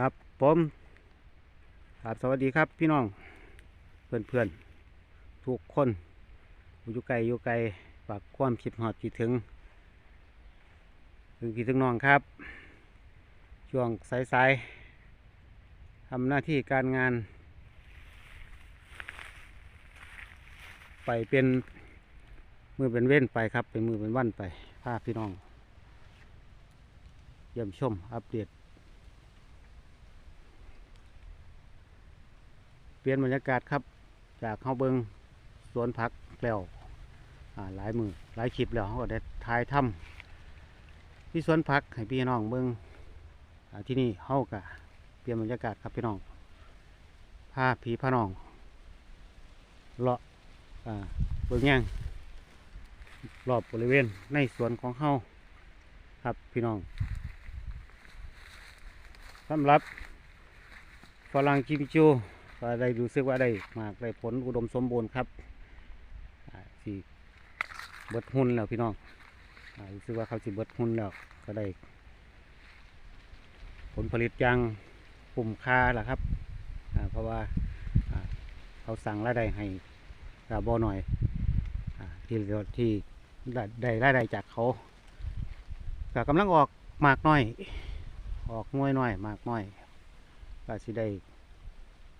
ครับผมครับสวัสดีครับพี่น้องเพื่อนเพื่อนๆทุกคนอยู่ไกลอยู่ไกลฝากความคิดหอดคิดถึงถึงพี่ถึงน้องครับ ช่วงสายๆทำหน้าที่การงาน ไปเป็นมือเป็นเว้นไปครับ เป็นมือเป็นวันไปพาพี่น้อง เยี่ยมชมอัปเดต ปลี่ยนบรรยากาศครับ จากเขาเบิงสวนผักแล้วหลายมือหลายคลิปแล้วเขาก็ได้ถ่ายทำที่สวนผักให้พี่น้องเบิงที่นี่เขากะเปลี่ยนบรรยากาศครับพี่น้องพาพี่พาน้องเลาะเบิงแย่งรอบบริเวณในสวนของเขาครับพี่น้องสำหรับฝรั่งจิมจู ก็ได้รู้สึกว่าได้มากได้ผลอุดมสมบูรณ์ครับอ่าสิเบิดหุ่นแล้วพี่น้องอรู้สึกว่าเขาสิเบิดหุ่นแล้วก็ได้ ผลผลิตย่างคุ้มค่าแหละครับเพราะว่าเขาสั่งรายได้ให้กาบอหน่อยอที่ที่ได้รายได้จากเขาก็กำลังออกหมากน้อย ออกงวยน้อยหมากน้อยก็สิได้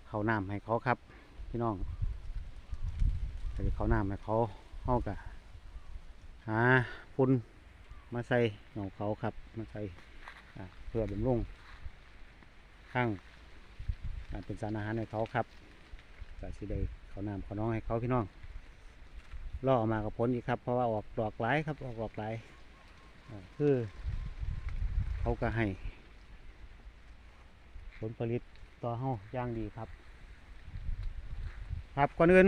เขาน้ำให้เขาครับ พี่น้องแต่เขาน้ำให้เขาเขากะหาพุ่นมาใส่เหงาเขาครับ มาใส่เพื่อบำรุงข้างเป็นสารอาหารให้เขาครับก็สิได้เขาน้ำเขาน้องให้เขาพี่น้องล่อออกมากับผลอีกครับ เพราะว่าออกดอกหลายครับออกดอกหลายคือเขาก็ให้ผลผลิต ต่อเฮาอย่างดีครับ ครับก่อนอื่น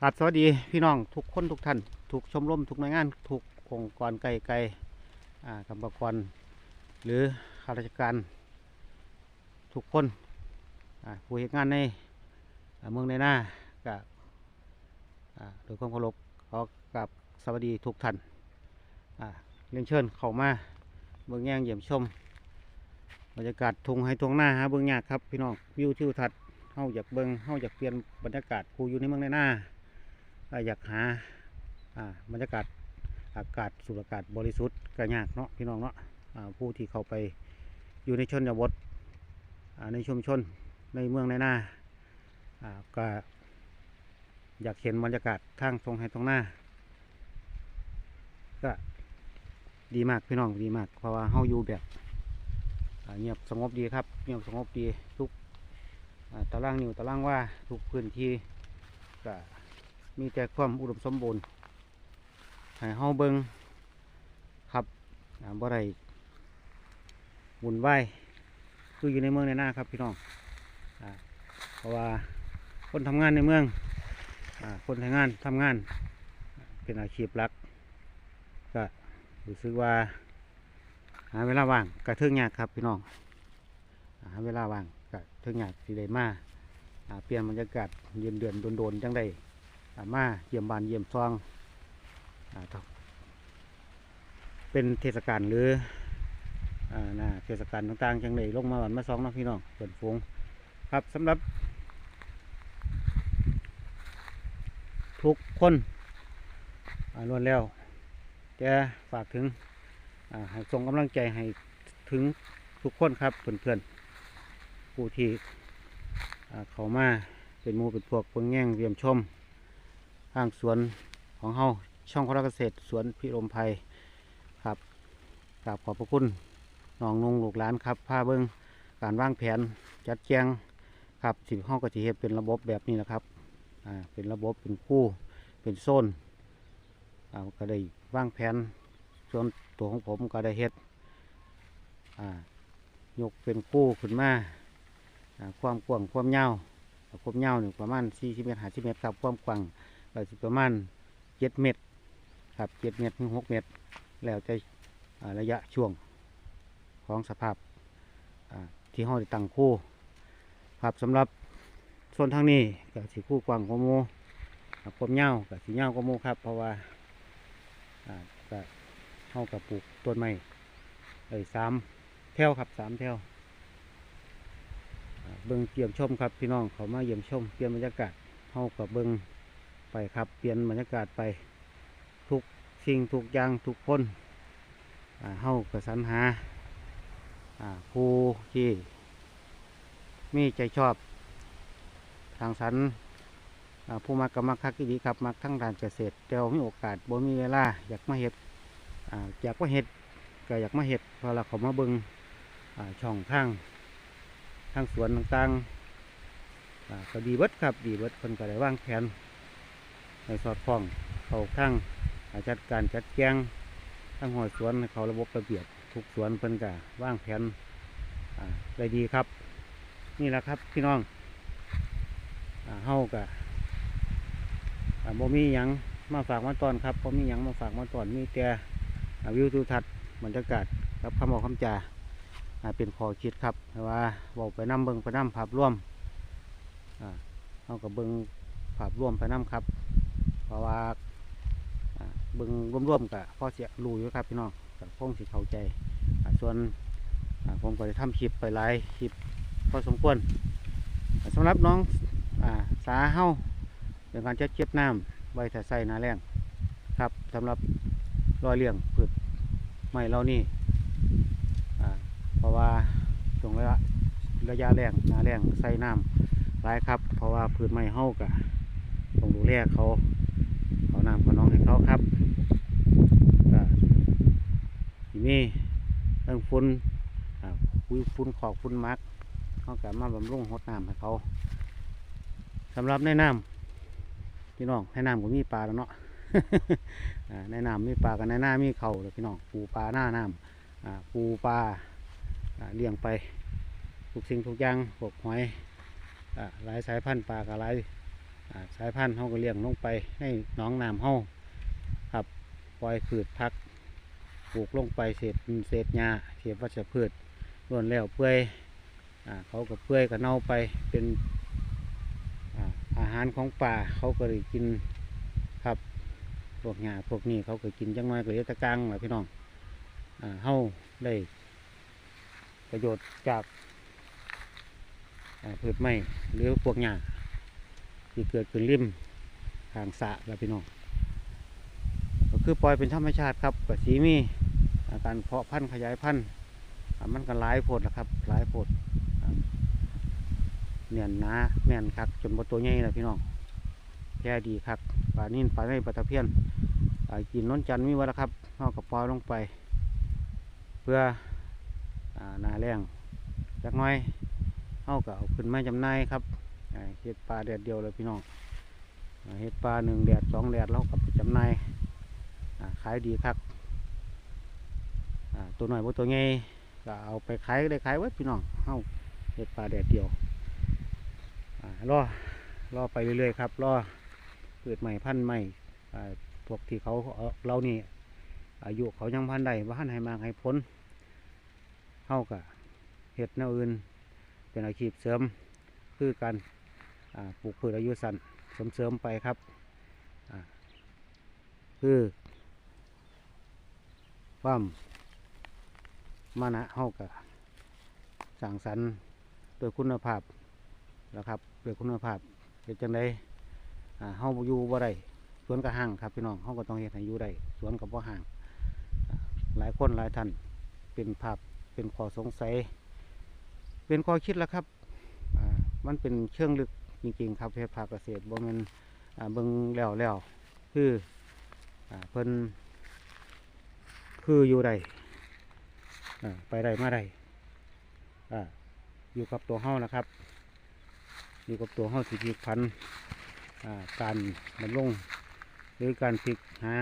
ครับสวัสดีพี่น้องทุกคนทุกท่านทุกชมรมทุกหน่วยงานทุกองค์กรไกลไกลอ่ากรรมกรหรือข้าราชการทุกคนอ่าผู้เหตุงานในเมืองในหน้ากับโดยความเคารพขอกับสวัสดีทุกท่านอ่าเรียนเชิญเข้ามาเมืองแย่งเยี่ยมชม บรรยากาศทุงให้ทงหน้าหาเบิ่งยากครับพี่น้องวิวทิวทัศน์เฮาอยากเบิ่งเฮาอยากเปลี่ยนบรรยากาศผู้อยู่ในเมืองในหน้าอ่าอยากหาอ่าบรรยากาศอากาศสูดอากาศบริสุทธิ์ก็ยากเนาะพี่น้องเนาะผู้ที่เข้าไปอยู่ในชนบทอ่าในชุมชนในเมืองในหน้าก็อยากเห็นบรรยากาศทางทงให้ทงหน้าก็ดีมากพี่น้องดีมากเพราะว่าเฮาอยู่แบบ เงียบสงบดีครับเงียบสงบดีทุกตารางนิ้วตารางว่าทุกพื้นที่ก็มีแต่ความอุดมสมบูรณ์ให้เฮาเบิงครับอ่าบ่ได้วุ่นวายคืออยู่ในเมืองในหน้าครับพี่น้องเพราะว่าคนทำงานในเมืองอคนทำงานทำงานเป็นอาชีพหลัก ก็รู้สึกว่า หาเวลาว่างกระเทิงยากครับพี่น้องหาเวลาว่างกระเทิงยากสิได้มาเปลี่ยนบรรยากาศเย็นเดือนโดนๆจังได้มาเยี่ยมบานเยี่ยมซองอเป็นเทศกาลหรืออนะเทศกาลต่างๆจังได้ลงมาบ้านมาซองเนาะพี่น้องเปิดฟงครับสำหรับ ทุกคนล้วนแล้วจะฝากถึง ส่งกำลังใจให้ถึงทุกคนครับเพื่อนๆผู้ที่เขามาเป็นมูเป็นพวกเพิ่งแง่งเยี่ยมชมทางสวนของเฮาช่องคราเกษตรสวนพิรมภัยครับกราบขอบพระคุณน้องนงลูกหลานครับพาเบิ้งการวางแผนจัดแจงครับสิ่งห้องก็จะเฮ็ดเป็นระบบแบบนี้นะครับอ่าเป็นระบบเป็นคู่เป็นโซนอ่าก็ได้วางแผน ส่วนตัวของผมก็ได้เฮ็ดอ่ายกเป็นคู่ขึ้นมาความกว้างความยาวอ่าความยาวนี่งประมาณ40เมตร50เมตรครับความกว้างก็สิประมาณ7เมตรครับ7เมตรถึง6เมตร แล้วแต่อ่าระยะช่วงของสภาพที่ห้องตั้งคู่ครับสำหรับส่วนทางนี้ก็สิคู่กว้างกว่ามูอ่าความยาวก็สิยาวกว่าหมูครับ เพราะว่าอ่าก็ เข้ากับปลูกต้นไม้เอ้ยสามแถวครับสามแถวเบิ่งเยี่ยมชมครับพี่น้องเขามาเยี่ยมชมเปลี่ยนบรรยากาศเฮากับเบิ่งไปครับเปลี่ยนบรรยากาศไปทุกสิ่งทุกอย่างทุกคนอ่าเฮาก็สรรหาผู้ที่มีใจชอบทางสรรผู้มักก็มักคักดีครับมักทั้งด้านเกษตรแต่ว่มีโอกาสบ่มีเวลาอยากมาเฮ็ด อยากมาเฮ็ดก็อยากมาเฮ็ดพอเราเขามาเบิงช่องทางทางสวนต่างๆอ่าก็ดีเบิดครับดีเบิดคนก็ได้วางแผนในสอดคล้องเข้าข้างาจัดการจัดแจงทั้งหอยสวนเขาระบบระเบียบทุกสวนเพิ่นกะว่างแผนอ่าได้ดีครับ นี่แหละครับพี่น้องอเฮากะบ่มียังมาฝากมาตอนครับบ่มียังมาฝากมาตอนมีแต่ วิวทิวทัศน์บรรยากาศกับคำบอกคำจา่าเป็นข้อคิดครับว่าเว้าไปนํเบิงไปนํภาพร่วมเฮากับเบิงภาพร่วมไปนํครับ เพราะว่าเบิ่งร่วมๆกับพ่อเสียรู้อยู่ครับพี่น้องกับพงสิเข้าใจส่วนผมก็ได้ทำคลิปไปหลายคลิปพอสมควรสำหรับน้องอสาเฮ้าเรื่องการจัดเก็บน้ำไว้ถ้าใส่นาแรงครับสำหรับ รอยเลี้ยงพืชไม้เหล่านี้อ่เพราะว่าช่วงระยะระยะแรงนาแรงใส่น้ำหลายครับ เพราะว่าพืชไม้เฮากะต้องดูแลเขาเขาน้ำเขาน้องให้เขาครับก็ทีนี้เรื่องฝุ่นอ่าคุยฝุ่นขอกฝุ่นมักเขาก็มาบำรุงหดน้ำให้เขาสำหรับในน้ำพี่น้องในน้ำก็มีปลาแล้วเนาะ ในน้ำมีปลากันในหน้ามีเขาเลยพี่น้องปูปลาหน้าน้ำปูปลาเลี้ยงไปทุกสิ่งทุกอย่างพวกหอยหลายสายพันธุ์ปลากับหลายสายพันธุ์เขาก็เลี้ยงลงไปให้น้องน้ำเขาครับปล่อยพืชพักปลูกลงไปเศษเศษหญ้าเศษวัชพืชล้วนแล้วเปื่อยเขาก็เปื่อยก็เน่าไปเป็นอาหารของป่าเขาก็เลยกิน พวกหญ้าพวกนี้เขาก็กินจังน้อยก็เลือแตะกลางแหละพี่น้องอ่าเขาได้ ประโยชน์จากพืชไม้หรือพวกหญ้าที่เกิดขึ้นริมทางสะแล้วพี่น้องก็คือปล่อยเป็นธรรมชาติครับกับสีมีอาการเพาะพันธุ์ขยายพันธุ์มันก็หลายโพดแหละครับหลายโพดเนียนนาแน่นครับจนบนตัวใหญ่แล้วพี่น้องแค่ดีครับปลานิ่นปลาไม่ปลาตะเพียน กินน้นจันทร์มีว้แล้วครับเอากับปล่อยลงไป เพื่ออาหนาแรงจักน้อยเอากับเอาขึ้นมาจำนายครับเห็ดปลาแดดเดียวเลยพี่น้องเห็ดปลาหนึ่งแดดสองแดดเรากับจำนายขายดีครับตัวหน่อยบ่ตัวใหญ่ก็เอาไปขายได้ขายไว้พี่น้องเฮาเห็ดปลาแดดเดียวอ่ารอรอไปเรื่อยๆครับรอเกิดใหม่พันธุ์ใหม่ พวกที่เขาเรานี่ อายุเขายังพันใดว่านให้มาให้พ้นเฮากับเห็ดแนวอื่น เป็นอาชีพเสริมคือการปลูกพืชอายุสั้นเสริมๆไปครับคือความมานะเฮากะสั่งสรรค์โดยคุณภาพนะครับโดยคุณภาพเป็นจังไดอ่าเฮาอยู่บ่ได้ สวนก็ห่างครับพี่น้องเฮาก็ต้องเฮ็ดให้อยู่ได้สวนก็บ่ห่างอ่าหลายคนหลายท่านเป็นภาพเป็นข้อสงสัย เป็นข้อคิดแล้วครับมันเป็นเชิงลึกจริงๆ ครับเพชรภาคเกษตรบ่มันเบิ่งแล้วแล้วคือเพิ่นคืออยู่ใดไปใดมาใดอยู่กับตัวเฮานะครับ อยู่กับตัวเฮาสิพิพันธ์การดำรง หรือการพลิกหา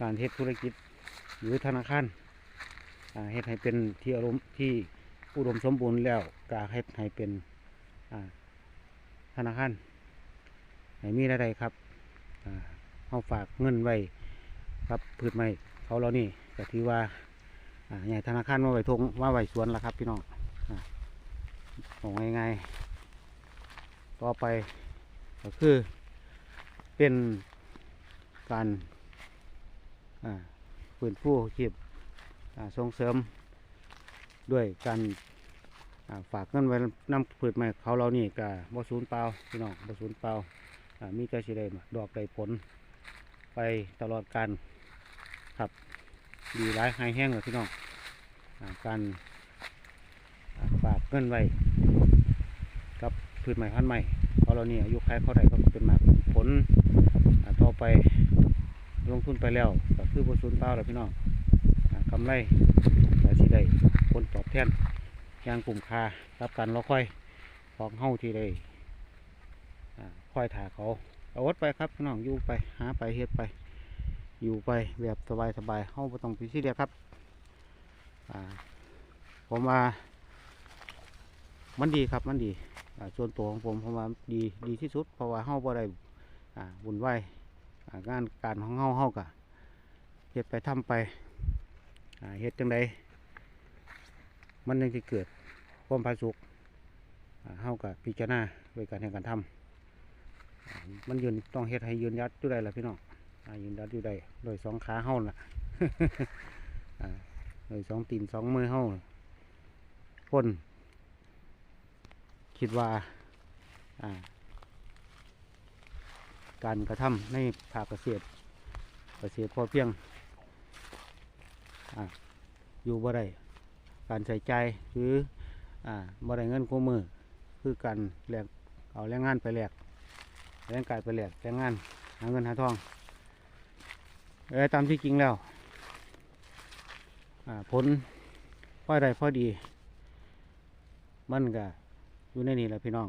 การเฮ็ดธุรกิจหรือธนาคารเฮ็ดให้เป็นที่อารมณ์ที่อุดมสมบูรณ์แล้วกาเฮ็ดให้เป็นธนาคารให้มีรายได้ครับเอาฝากเงินไว้ครับพืชไม้เขาเรานี่ก็ถือว่าอ่าใหญ่ธนาคารมาไวทงมาไว้สวนแล้วครับ พี่น้องอของง่ายๆต่อไปก็คือ เป็นการอ่าฟื้นฟูชีพอ่าส่งเสริมด้วยการฝากเงินไว้นำพืชไม้เขาเรานี่ก็บ่สูญเปล่าพี่น้องบ่สูญเปล่ามีแต่สิได้ดอกได้ผล ไปตลอดการครับดีร้ายหายแห้งเลยพี่น้องอการฝากเงินไว้กับพืชใหม่พันธุ์ใหม่เพราเรานี่อายุคล้ายเขาได้ก็เป็นมาผล อ่าไปลงทุนไปแล้วก็คือบรสูญเปล่าแล้วพี่น้องกำไรแต่สิได้ผลตอบแทนอย่างกลุ่มคารับการรอคอยของเฮ้าที่ได้อ่าคอยถ่าเขาเอาอดไปครับพี่น้องอยู่ไปหาไปเฮ็ดไป อยู่ไปแบบสบายสบายเฮ้าบ่ต้องไปซีเรียครับผมว่ามันดีครับมันดีส่วนตัวของผมผมว่าดีดีที่สุดเพราะว่าเฮ้าบ่ได้อ่าวุ่นวาย งานการของเฮาเฮากะเฮ็ดไปทำไปเฮ็ดจังไดมันยังสิเกิดความผาสุกเฮากะพิจารณาโดยการแห่งการทำอ่ามันยืนต้องเฮ็ดให้ยืนยัดอยู่ได้ล่ะพี่น้องอยืนยัดอยู่ได้โดยสองขาเฮาล่ะโดยสองตีนสองมือเฮาคนคิดว่าอ่า การกระทำในภาคเกษตร เกษตรพอเพียงออยู่บ่ได้การใส่ใจหรืออ่าบ่ได้เงินกู้มือ คือการแลกเอาแรงงานไปแลกแรงกายไปแหลกแรงงานหาเงินหาทองเออตามที่จริงแล้วผลพอใดพอดี มันก็อยู่ในนี่แหละพี่น้อง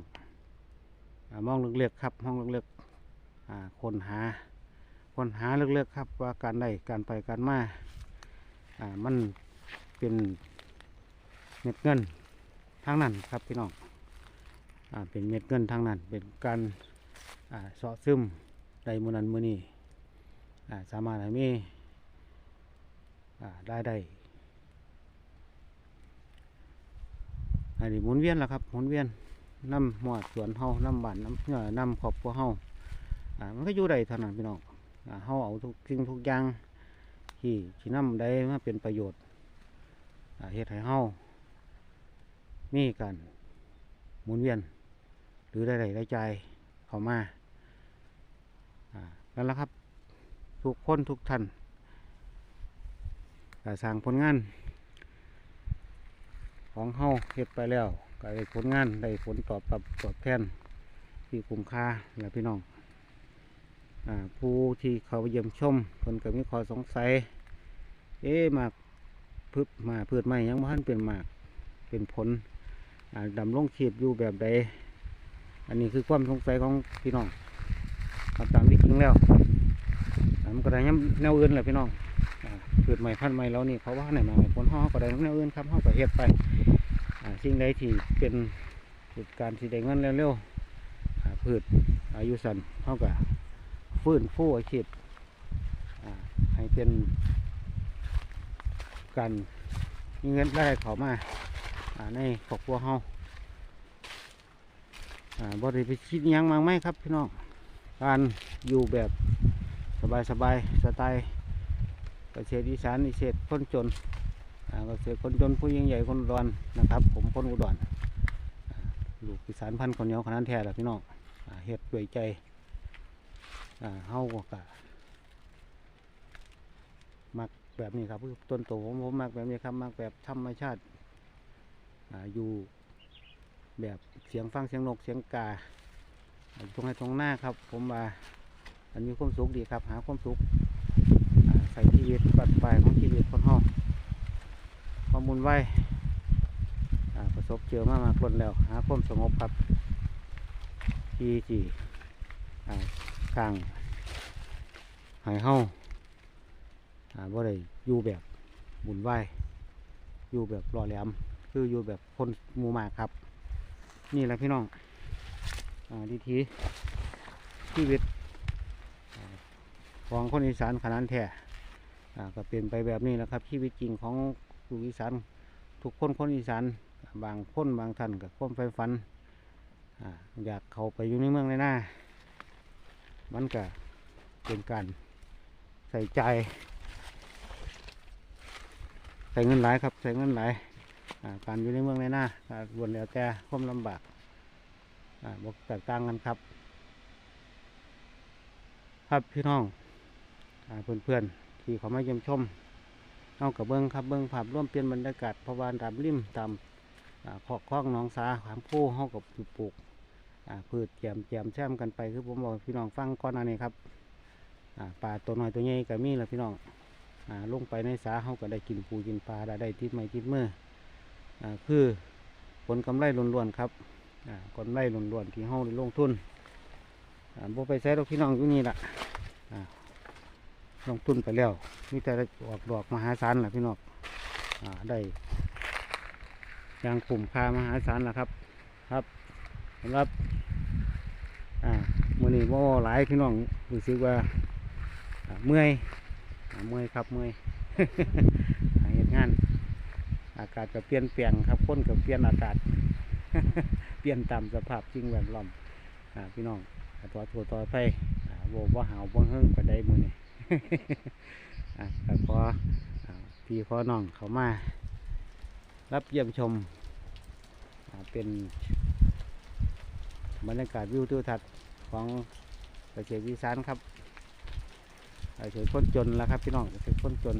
อมองเลือกๆครับห้องเลือกๆ คนหาคนหาเลือกๆครับว่าการได้การไปการมาอ่ามันเป็นเม็ดเงินทางนั้นครับพี่น้องอ่าเป็นเม็ดเงินทางนั้น เป็นการอ่าสะซึมได้มือนั้นมือนี้อ่าสามารถให้มีอ่าได้ได้อันนี้หมุนเวียนแล้วครับหมุนเวียนน้ำหมวดสวนเฮาน้ำบ้านน้ำเอ่อน้ำครอบครัวเฮาา มันก็อยู่ได้เท่านั้นพี่น้องเฮาเอาทุกสิ่งทุกอย่างที่ที่น้ำได้มาเป็นประโยชน์เฮ็ดให้เฮามีการหมุนเวียน หรือได้ได้ได้ใจายเข้ามานั่นแหละครับ ทุกคนทุกท่านก็สร้างผลงาน ของเฮาเฮ็ดไปแล้วก็ได้ผลงานได้ผลตอบรับตอบแทนที่คุ้มค่าและพี่น้อง ผู้ที่เขาเยี่ยมชมเพิ่นก็มีข้อสงสัย เอ๊ะหมากพืชมาพืชไม้ยังบ่ทันเป็นหมากเป็นผลดำรงชีพอยู่แบบใด อันนี้คือความสงสัยของพี่น้องตามที่จริงแล้วมันก็ได้ย้ำแนวอื่นแหละพี่น้องเกิดใหม่พันใหม่แล้วนี่เขาว่าไหนมาผลห่อก็ได้แนวอื่นครับห่อก็เฮ็ดไปสิ่งใดที่เป็นเหตุการณ์ที่ได้เงินเร็วๆพืชอายุสั้นเขาก็ ฟื้นฟูอาชีพให้เป็นการมีเงินได้เขามาในครอบครัวเฮาบริไปคิดหยังมากไหมครับพี่น้องการอยู่แบบสบายๆสไตล์เกษตรอีสานเกษตรคนจนอ่าเกษตรคนจนผู้ยิ่งใหญ่คนอุดรนะครับ ผมคนอุดรลูกอีสานพันธุ์คนเหนียวขนาดแท้แหละพี่น้องเฮ็ดด้วยใจ เฮาก็กะมักแบบนี้ครับต้นโตผมผมมักแบบนี้ครับมักแบบธรรมชาติอยู่แบบเสียงฟังเสียงนกเสียงกาตรงให้ตรงหน้าครับ ผมว่าอันมีความสุขดีครับหาความสุขใส่ชีวิตปัดปลายของชีวิตคนห้องความมุนไวอ่าประสบเจอมามากคนแล้วหาความสงบครับที่ที่ อ่าสร้างหายเฮาอ่าบ่ได้อยู่แบบบุญไหวยอยู่แบบรอแหลม คืออยู่แบบคนหมูมากครับ นี่แหละพี่น้องอดีทีชีวิตอ่าของคนอีสานขนาดแท้อ่ก็เป็นไปแบบนี้แหละครับชีวิตจริงของลูกอีสานทุกคนคนอีสานบางคนบางท่านกับความไฟฝันออยากเข้าไปอยู่ในเมืองในหน้า มันก็เป็นการใส่ใจใส่เงินหลายครับใส่เงินหลายการอยู่ในเมืองในหน้าวนแล้วแต่ความลำบากบอกแตกต่างกันครับ ครับพี่น้องอ่าเพื่อนๆที่เขามาเยี่ยมชมเอากับเบิ้งครับเบิ้งภาพร่วมเปลี่ยนบรรยากาศพราะว่าตามริมตามอขอกคล้องน้องสาขามคู่เฮากับปลูก พืชเจียมเจียมแซมกันไปคือผมบอกพี่น้องฟังก่อนหน้านี้ครับอ่าปลาตัวน้อยตัวใหญ่ก็มีแล้วพี่น้องอ่าลงไปในสาเฮาก็ได้กินปูกินปลาได้ได้ติดไม้ติดมืออคือผลกำไรล้วนๆครับกำไรล้วนๆที่เฮาได้ลงทุนอ่าบ่ไปใช้ดอกพี่น้องอยู่นี่แหละลงทุนไปแล้วมีแต่ดออกดอกมหาศาลแหละพี่น้องอได้ยางกลุ่มคามหาศาลแหละครับครับสำหรับ อ่ามือนี้โมหลายพี่น้องรู้สึกว่าเมื่อยเมื่อยครับเมื่อยเหตุงาน อากาศก็เปลี่ยนแปลงครับคนก็เปลี่ยนอากาศ เปลี่ยนตามสภาพสิ่งแวดล้อมพี่น้องตัวตัวต่อไปอ่าโบว่าหาวบ่เฮิงไปได้มือนี้อะก็ขอพี่ขอน้องเขามา รับเยี่ยมชมเป็น บรรยากาศวิวทิวทัศน์ของเกษตรวิสานครับเกษตรคนจนแล้วครับพี่น้องเกษตรคนจน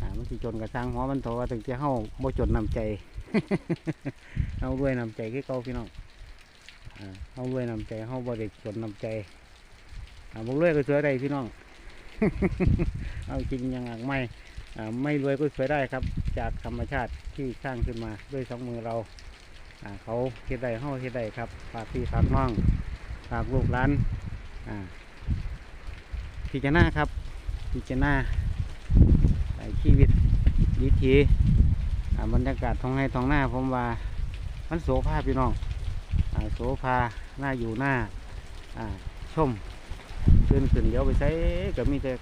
อ่ามันสิจนกับทางหัวมันโถว่าถึงจะเฮาบ่จนนำใจเอาด้วยนำใจคือเก่าพี่น้องอ่าเอาด้วยนำใจเฮาบ่ได้จนนำใจอ่าบ่รวยก็ช่วยได้พี่น้องเอาจริงยังอ่างไม่อ่าไม่รวยก็สวยได้ครับ จากธรรมชาติที่สร้างขึ้นมาด้วยสองมือเรา เขาเฮ็ดได้เฮาเฮ็ดได้ครับฝากพี่ฝากน้องฝากลูกหลานอ่าพิจารณาครับพิจารณาอ่าชีวิตวิถีอาบรรยากาศท้องไร่ท้องหน้าผมว่ามันโสภาพี่น้องอโสภาหน้าอยู่หน้าอ่าชมขึ้นขึ้นเดี๋ยวไปใช้ก็มีแต่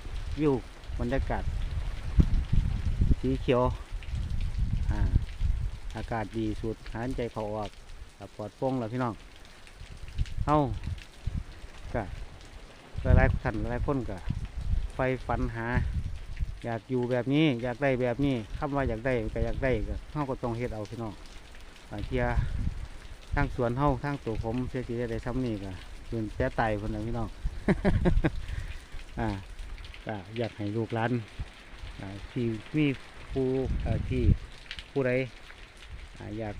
วิวบรรยากาศสีเขียว อากาศดีสุดหายใจเขาออกกับปลอดโปร่งแล้วพี่น้องเอาก็หลายๆท่านหลายคนก็ไฟฝันหา อยากอยู่แบบนี้อยากได้แบบนี้คำว่าอยากได้ก็อยากได้ก็เฮาก็ต้องเฮ็ดเอาพี่น้องบางเทียทางสวนเฮาทางตัวผมเสียสิได้ทำนี่ก็ยืนแจ้ไตคนนึงพี่น้องอ่าก็อยากให้ลูกหลานอ่าที่มีผู้ที่ผู้ใด อยาก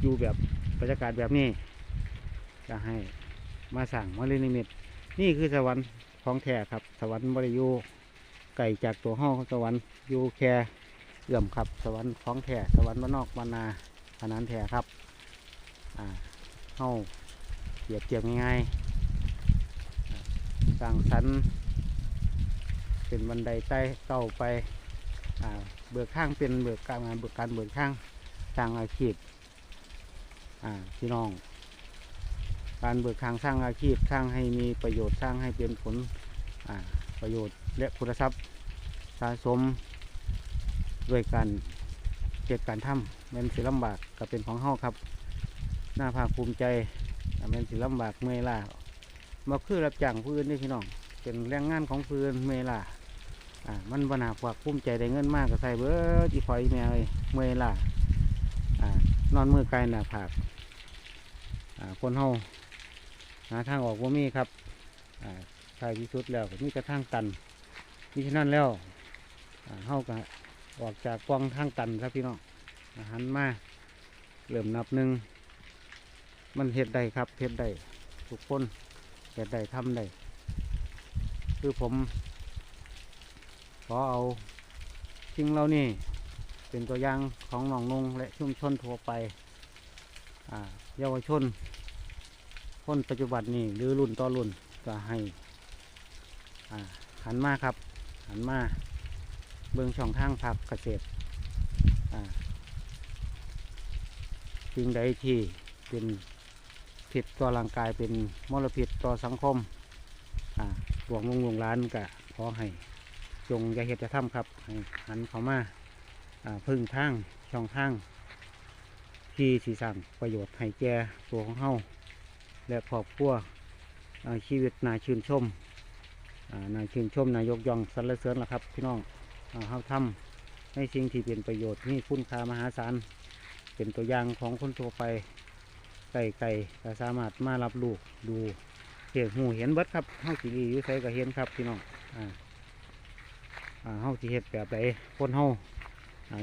อยู่แบบบรรยากาศแบบนี้ ก็ให้มาสั่งมาเล่นนิมิตนี่คือสวรรค์ของแท้ครับ สวรรค์บริยูไก่จากตัวห้องสวรรค์ยูแค่เอื่อมครับ สวรรค์ของแท้สวรรค์บ้านนอกบ้านนาอันนั้นแท้ครับอ่าเฮาเปรียบเทียบง่ายๆสร้างสรรค์เป็นบันไดใต้เต้าไปอ่าเบิกข้างเป็นเบิกการงานเบิกการเบิกข้าง สร้างอาชีพอ่าพี่น้อง การเบิกข้างสร้างอาชีพสร้างให้มีประโยชน์สร้างให้เป็นผลอ่าประโยชน์และคุณทรัพย์สะสมด้วยการเกิดการทำแมันสิลำบากก็เป็นของเฮาครับน่าภาคภูมิใจอ่าแมันสิลำบากเมื่อยล้ามาคือรับจ้างผู้นนี่พี่น้องเป็นแรงงานของผู้อื่นเมล่าอ่ามันบนาภาคภูมิใจได้เงินมากก็ใส่เบิดอีฝอยอีแม่เลยเมล่า นอนมือไกลหนาผากคนเฮาหาทางออกว่ามีครับท้ายที่สุดแล้วมีกระทั่งตันมิฉะนั้นแล้วเฮาก็ออกจากกองทางตันครับพี่น้องหันมาเริ่มนับหนึ่งมันเฮ็ดได้ครับเฮ็ดได้ทุกคนเฮ็ดได้ทำได้คือผมขอเอาสิ่งเหล่านี้ เป็นตัวอย่างของหนองนงและชุมชนทั่วไปเยาวชน คนปัจจุบันนี้หรือรุ่นต่อรุ่นก็ให้หันมาครับ หันมาเบื้องช่องทางผักเกษตรสิ่งใดที่เป็นผิดต่อร่างกายเป็นมลพิษต่อสังคมอ่าหลวงลงหลวงร้านก็ขอให้จงอย่าเหตุจะทำครับ ให้หันเข้ามา พึ่งทางช่องทางที่สีสั่งประโยชน์ให้แก่ตัวของเฮาและครอบครัวชีวิตนาชื่นชมอ่านาชื่นชมนายกย่องสรรเสริญละครับพี่น้องเฮาทำในสิ่งที่เป็นประโยชน์มีคุณค่ามหาศาลเป็นตัวอย่างของคนทั่วไปไก่ไก่ก็สามารถมารับลูกดูเห็นหูเห็นเบิดครับเฮาสิรีอยู่ไสก็เห็นครับพี่น้องอ่าเฮาสิเฮ็ดแบบใดคนเฮา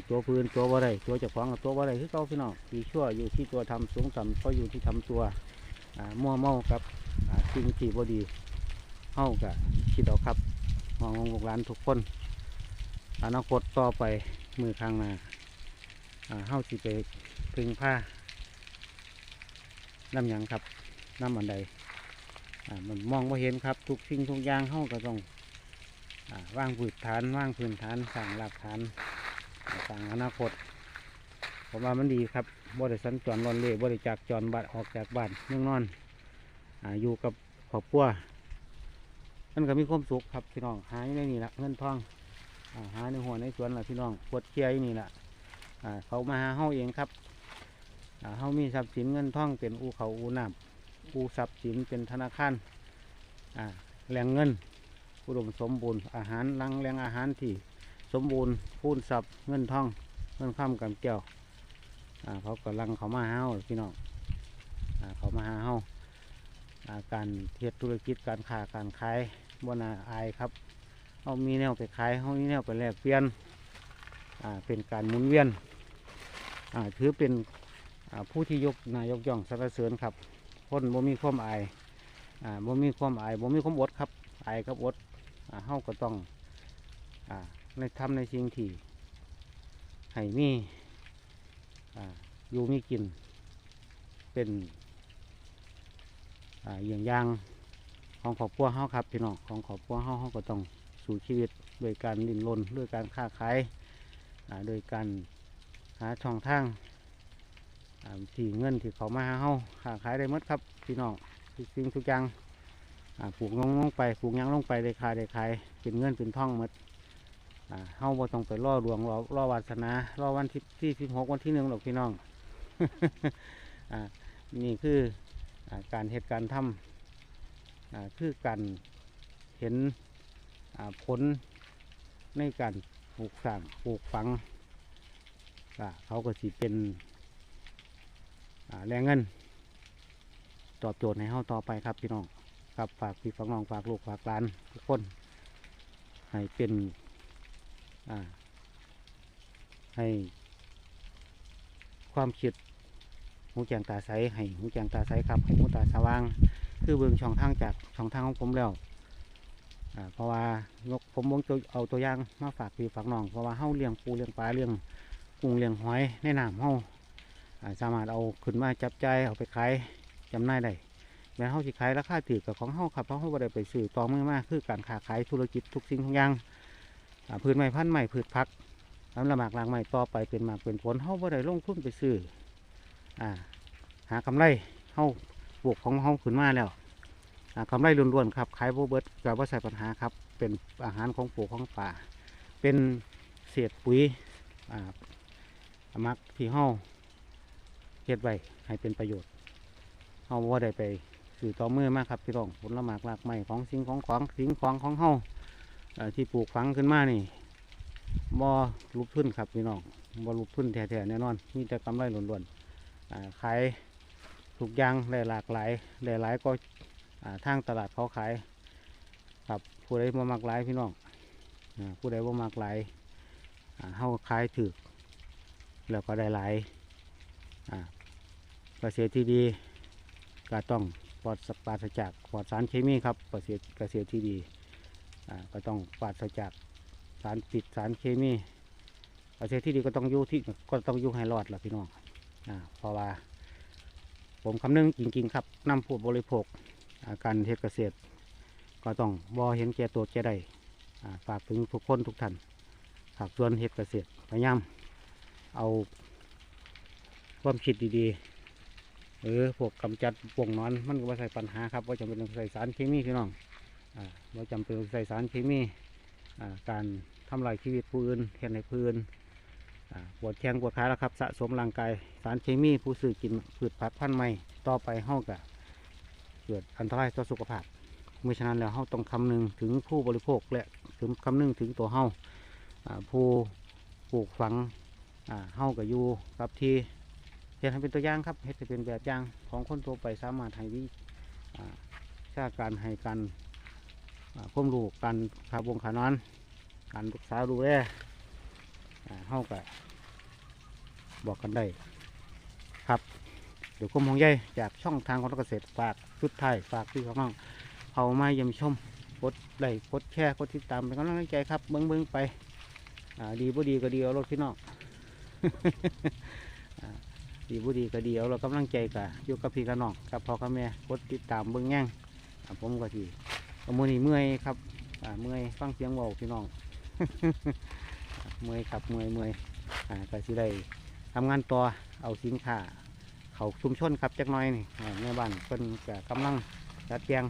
ตัวพื้นตัวบ่ได้ตัวเจ้าของกับตัวบ่ได้คือเก่าพี่น้องดีชั่วอยู่ที่ตัวทำสูงต่ำก็อยู่ที่ทำตัวมั่วเมากับสิ่งที่บ่ดีเฮาก็คิดเอาครับมองลูกหลานทุกคน อนาคตต่อไปมือข้างหน้าเฮาสิไปพึ่งผ้าน้ำหยังครับน้ำอันใดมันมองไม่เห็นครับ ทุกสิ่งทุกอย่างเฮาก็ต้องอ่างพื้นฐานว่างพื้นฐานสร้างหลักฐาน สร้างอนาคตผมว่ามันดีครับบริสัญจรรอนเล่บริจากจรบัตรออกจากบ้านเมืองนอนออยู่กับครอบครัวมันก็มีความสุขครับพี่น้องหายในนี่ละเงินทองหาในหัวในสวนละพี่น้องปวดเคียอยู่นี่ละเขามาหาเฮาเองครับอ่าเฮามีทรัพย์สินเงินทองเป็นอูเขาอูน้ำอูทรัพย์สินเป็นธนาคารแหล่งเงิน อุดมสมบูรณ์อาหารรังแหล่งอาหารที่ สมบูรณ์พูนทรัพย์เงินทองเงินข้ามกับแก้วอ่าเขากำลังเขามาหาเฮาพี่น้องอ่าเขามาหาเฮาการเทียธุรกิจการค้าการขายบนาอายครับเขามีแนวไปขายเขามีแนวไปแลกเปลี่ยนอ่าเป็นการหมุนเวียนอ่าถือเป็นผู้ที่ยกนายกย่องสรรเสริญครับคนบ่มีความอายอ่าบ่มีความอายบ่มีความอดครับอายกับอดอ่าเฮาก็ต้องอ่า ในทำในสิ่งที่ให้มีอ่าอยู่มีกิน เป็นอ่าอย่างย่างของครอบครัวเฮาครับพี่น้องของครอบครัวเฮาเฮาก็ต้องสู่ชีวิตโดยการดิ้นรนด้วยการค้าขายอ่าโดยการหาช่องทางที่เงินที่เขามาหาเฮาค้าขายได้หมดครับพี่น้องทุกสิ่งทุกอย่างปลูกลงลงไปปลูกยังลงไปได้ขายได้ขายเป็นเงินเป็นทองหมดอ่า เฮาบ่ต้องไปล่อลวงรอรอวาสนารอวันที่ที่สิบหกวันที่หนึ่งหรอกพี่น้องอ่านี่คืออการเหตุการณ์ทำคือการเห็นผลในการปลูกสร้างปลูกฝังอ่าเขาก็สิเป็นแรงเงิน ตอบโจทย์ให้เฮาต่อไปครับพี่น้องครับฝากพี่ฝากน้องฝากลูกฝากหลานทุกคนให้เป็น ให้ความคิดหูแจงตาใสให้หูแจงตาใสครับให้หูตาสว่าง คือเบิ่งช่องทางจากช่องทางของผมแล้วเพราะว่ายกผมวงตัวเอาตัวอย่างมาฝากพี่ฝากน้อง เพราะว่าเฮ้าเลี้ยงปูเลี้ยงปลาเลี้ยงกุ้งเลี้ยงหอยในน้ำเฮาอ่าสามารถเอาขึ้นมาจับใจเอาไปขายจำหน่ายได้แม้เฮ้าสิขายราคาถือกับของเฮ้าครับเพราะเฮ้าบ่ได้ไปซื้อต่อมือมากคือการค้าขายธุรกิจทุกสิ่งทุกอย่าง พืชไม้พันธุ์ไม้พืชพักน้ำละหมากลางไม้ต่อไปเป็นหมากเป็นผลเฮาบ่ได้ลงทุนไปซื้ออ่าหากำไรเฮาปลูกของเฮาขึ้นมาแล้วอ่ากำไรล้วนๆครับขายโบเบิร์ตกับว่าใส่ปัญหาครับ เป็นอาหารของปลูกของป่า เป็นเศษปุ๋ยอ่ามักที่เฮาเฮ็ดไว้ให้เป็นประโยชน์เฮาว่าได้ไปสื่อต่อมือมากครับพี่น้องผลละหมากรากไม้ของสิ่งของของสิ่งของของเท่า ที่ปลูกฝังขึ้นมานี่บ่ลุกทุนครับพี่น้องบ่ลุกทุนแท้ๆแน่นอนมีแต่กำไรล้วนๆขายทุกยางได้หลากหลายหลายก็ทางตลาดเขาขายครับผู้ใดบ่มักหลายพี่น้องผู้ใดบ่มักหลายอ่าเฮาขายถือแล้วก็ได้หลายเกษตรที่ดีก็ต้องปลอดสปราศจากปลอดสารเคมีครับเกษตรเกษตรที่ดี ก็ต้องปราศจากสารปิดสารเคมีเกษตรที่ดีก็ต้องอยู่ที่ก็ต้องอยู่ให้รอดล่ะพี่น้องเพราะว่า ผมคำนึงจริงๆครับนำผู้บริโภคอาการเฮ็ดเกษตร ก็ต้องบอเห็นแก่ตัวแก่ใดฝากถึงทุกคนทุกท่านฝากส่วนเฮ็ดเกษตรพยายามเอาความคิดดีๆหรือพวกกำจัดพวกนอนมันก็บ่ใส่ปัญหาครับว่าจำเป็นใส่สารเคมีพี่น้อง อ่าว่าจำเป็นใส่สารเคมีการทำลายชีวิตผู้อื่นเห็นในผู้อื่นปวดแข้งปวดขาแล้วครับ สะสมร่างกายสารเคมีผู้ซื้อกินพืชผักพันธุ์ใหม่ต่อไปเฮากะเกิดอันตรายต่อสุขภาพเมื่อฉะนั้นแล้วเฮาต้องคำนึงถึงผู้บริโภคและถึงคำนึงถึงตัวเฮาอ่าผู้ปลูกฝังอ่าเฮากับยู่กับที่ฮ็ดให้เป็นตัวอย่างครับเฮ็ดให้เป็นแบบอย่างของคนทั่วไปสามารถให้วิชาการให้การ อ่าความรู้การขาบงขานอน การรักษาดูแลอ่าเฮาก็บอกกันได้ครับเดี๋ยวกรมของใหญ่จากช่องทางของเกษตรฝากสุดท้ายฝากพี่น้องเขามาเยี่ยมชมกดไลค์กดแชร์กดติดตามเป็นกำลังใจครับเบิ้งเบิ้งๆไปอ่าดีบ่ดีก็ดีเอารถพี่น้องอ่าดีบ่ดีก็ดีเอาเรากำลังใจกะอยู่กับพี่กับน้องกับพ่อกับแม่กดติดตามเบิ้งแง่งอ่าผมก็ที มือนี้เมื่อยครับอ่าเมื่อยฟังเสียงเบาพี่น้อง เมื่อยครับเมื่อยเมื่อยอ่าก็สิได้ทำงานต่อเอาสินค้าเขาชุมชนครับจักหน้อยนี่แม่บ้านเพิ่นก็กำลังจัดแจง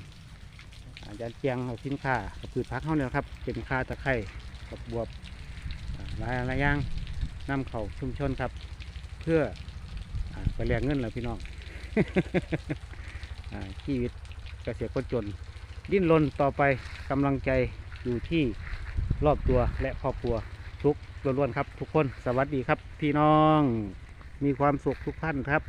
อ่าจัดแจงเอาสินค้ากับพืชผักเข้าเนี่ยครับเป็นค่าตะไคร้กับบวบหลายหลายอย่างนำเขาชุมชนครับ เพื่ออไปแลกเงินแล้วพี่น้องอชีวิตเกษตรคนจน ดิ้นรนต่อไปกำลังใจอยู่ที่รอบตัวและครอบครัวทุกล้วนๆครับ ทุกคนสวัสดีครับพี่น้องมีความสุขทุกท่านครับ